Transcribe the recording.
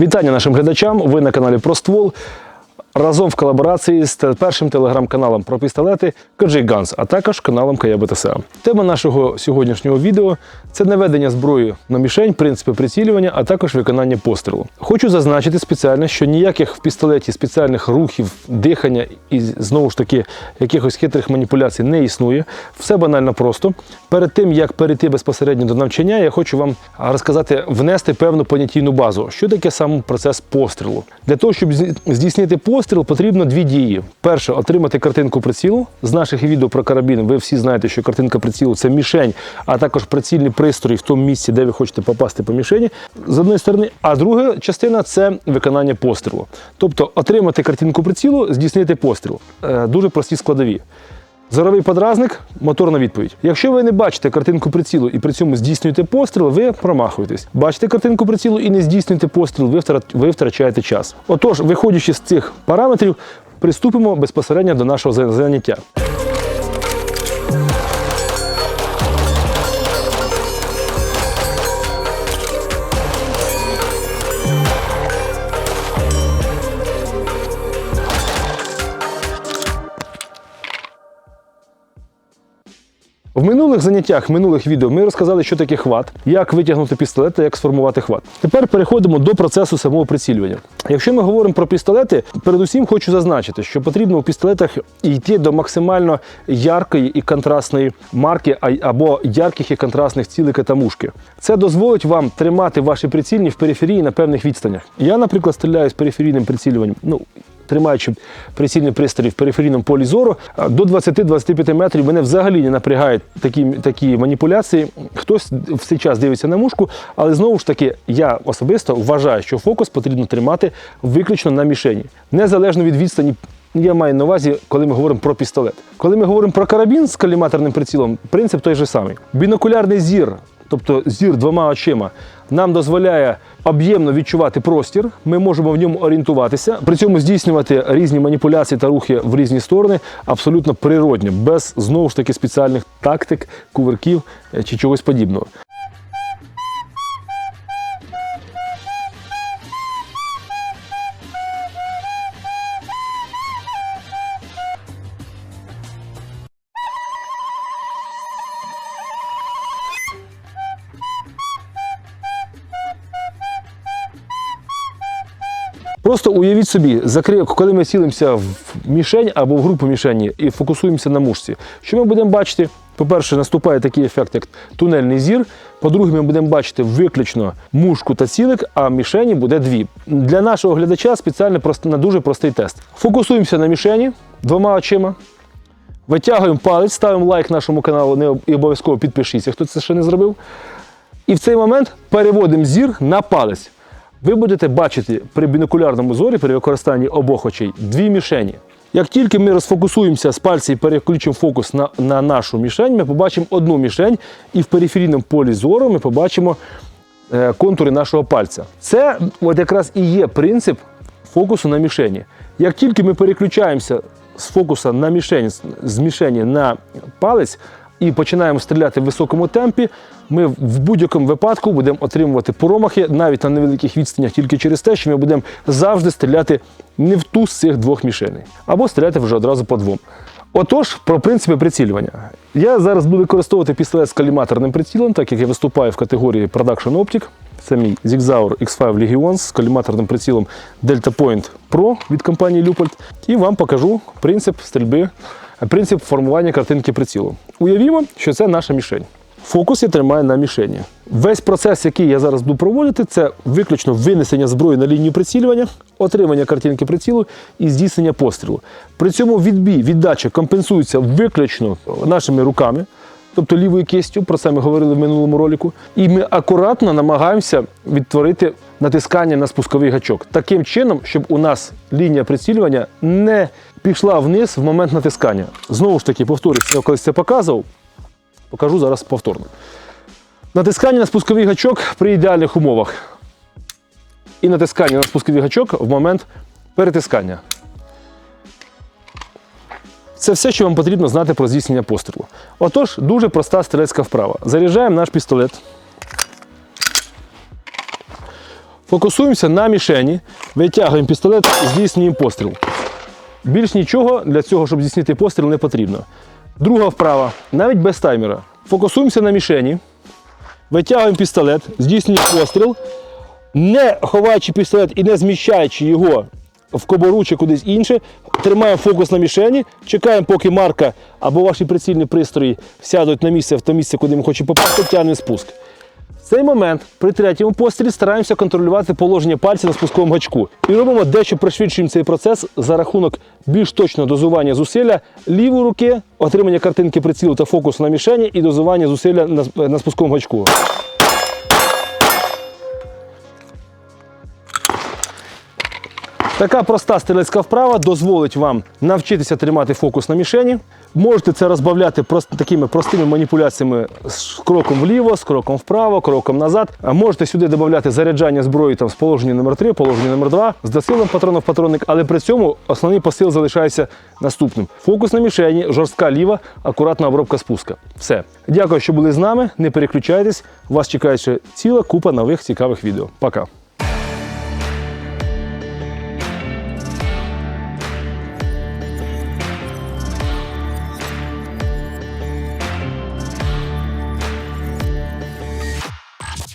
Вітання нашим глядачам. Ви на каналі Про ствол. Разом в колаборації з першим телеграм-каналом про пістолети KG Guns, а також каналом КЯБТСА. Тема нашого сьогоднішнього відео це наведення зброї на мішень, принципи прицілювання, а також виконання пострілу. Хочу зазначити спеціально, що ніяких в пістолеті спеціальних рухів, дихання і знову ж таки якихось хитрих маніпуляцій не існує. Все банально просто. Перед тим як перейти безпосередньо до навчання, я хочу вам розказати, внести певну понятійну базу. Що таке сам процес пострілу? Для того, щоб здійснити постріл, потрібно дві дії. Перше, отримати картинку прицілу. З наших відео про карабін ви всі знаєте, що картинка прицілу це мішень, а також прицільний пристрій в тому місці, де ви хочете попасти по мішені. З однієї сторони, а друга частина це виконання пострілу. Тобто отримати картинку прицілу, здійснити постріл. Е, Дуже прості складові. Зоровий подразник, моторна відповідь. Якщо ви не бачите картинку прицілу і при цьому здійснюєте постріл, ви промахуєтесь. Бачите картинку прицілу і не здійснюєте постріл, ви, втра- ви втрачаєте час. Отож, виходячи з цих параметрів, приступимо безпосередньо до нашого заняття. В минулих заняттях, минулих відео ми розказали, що таке хват, як витягнути пістолет та як сформувати хват. Тепер переходимо до процесу самого прицілювання. Якщо ми говоримо про пістолети, передусім хочу зазначити, що потрібно у пістолетах йти до максимально яркої і контрастної марки або ярких і контрастних цілика та мушки. Це дозволить вам тримати ваші прицільні в периферії на певних відстанях. Я, наприклад, стріляю з периферійним прицілюванням. Ну, тримаючи прицільний пристрій в периферійному полі зору, до 20-25 метрів мене взагалі не напрягають такі, такі маніпуляції. Хтось в цей час дивиться на мушку, але знову ж таки, я особисто вважаю, що фокус потрібно тримати виключно на мішені, незалежно від відстані. Я маю на увазі, коли ми говоримо про пістолет. Коли ми говоримо про карабін з каліматорним прицілом, принцип той же самий. Бінокулярний зір тобто зір двома очима, нам дозволяє об'ємно відчувати простір. Ми можемо в ньому орієнтуватися, при цьому здійснювати різні маніпуляції та рухи в різні сторони абсолютно природньо, без знову ж таки спеціальних тактик, кувирків е, чи чогось подібного. Просто уявіть собі, коли ми цілимося в мішень або в групу мішені і фокусуємося на мушці, що ми будемо бачити? По-перше, наступає такий ефект, як тунельний зір. По-друге, ми будемо бачити виключно мушку та цілик, а мішені буде дві. Для нашого глядача спеціально на дуже простий тест. Фокусуємося на мішені двома очима. Витягуємо палець, ставимо лайк нашому каналу не і обов'язково підпишіться, хто це ще не зробив. І в цей момент переводимо зір на палець. Ви будете бачити при бінокулярному зорі, при використанні обох очей, дві мішені. Як тільки ми розфокусуємося з пальця і переключимо фокус на, на нашу мішень, ми побачимо одну мішень, і в периферійному полі зору ми побачимо е, контури нашого пальця. Це от якраз і є принцип фокусу на мішені. Як тільки ми переключаємося з фокуса на мішень, з- мішені на палець і починаємо стріляти в високому темпі, ми в будь-якому випадку будемо отримувати промахи навіть на невеликих відстанях тільки через те, що ми будемо завжди стріляти не в ту з цих двох мішеней, або стріляти вже одразу по двом. Отож, про принципи прицілювання. Я зараз буду використовувати пістолет з каліматорним прицілом, так як я виступаю в категорії Production Optic. Це мій Zigzauer X5 Legions з каліматорним прицілом Delta Point Pro від компанії Leupold. І вам покажу принцип стрільби, принцип формування картинки прицілу. Уявімо, що це наша мішень. Фокус я тримаю на мішені. Весь процес, який я зараз буду проводити, це виключно винесення зброї на лінію прицілювання, отримання картинки прицілу і здійснення пострілу. При цьому відбій, віддача компенсується виключно нашими руками, тобто лівою кистю, про це ми говорили в минулому ролику. І ми акуратно намагаємося відтворити натискання на спусковий гачок таким чином, щоб у нас лінія прицілювання не пішла вниз в момент натискання. Знову ж таки, повторюсь, я колись це показував. Покажу зараз повторно. Натискання на спусковий гачок при ідеальних умовах. І натискання на спусковий гачок в момент перетискання. Це все, що вам потрібно знати про здійснення пострілу. Отож, дуже проста стрілецька вправа. Заряджаємо наш пістолет. Фокусуємося на мішені, витягуємо пістолет, здійснюємо постріл. Більш нічого для цього, щоб здійснити постріл, не потрібно. Друга вправа, навіть без таймера. Фокусуємося на мішені, витягуємо пістолет, здійснюємо постріл, не ховаючи пістолет і не зміщаючи його в кобуру чи кудись інше, тримаємо фокус на мішені, чекаємо, поки марка або ваші прицільні пристрої сядуть на місце в те місце, куди ми хочемо попасти, тягнемо спуск. В цей момент при третьому пострілі стараємося контролювати положення пальця на спусковому гачку і робимо дещо пришвидшуємо цей процес за рахунок більш точного дозування зусилля лівої руки, отримання картинки прицілу та фокусу на мішені і дозування зусилля на, спусковому гачку. Така проста стрілецька вправа дозволить вам навчитися тримати фокус на мішені. Можете це розбавляти такими простими маніпуляціями з кроком вліво, з кроком вправо, кроком назад. А можете сюди додати заряджання зброї там, з положення номер 3 положення номер 2 з досилом патрону в патронник, але при цьому основний посил залишається наступним. Фокус на мішені, жорстка ліва, акуратна обробка спуска. Все. Дякую, що були з нами. Не переключайтесь. Вас чекає ще ціла купа нових цікавих відео. Пока.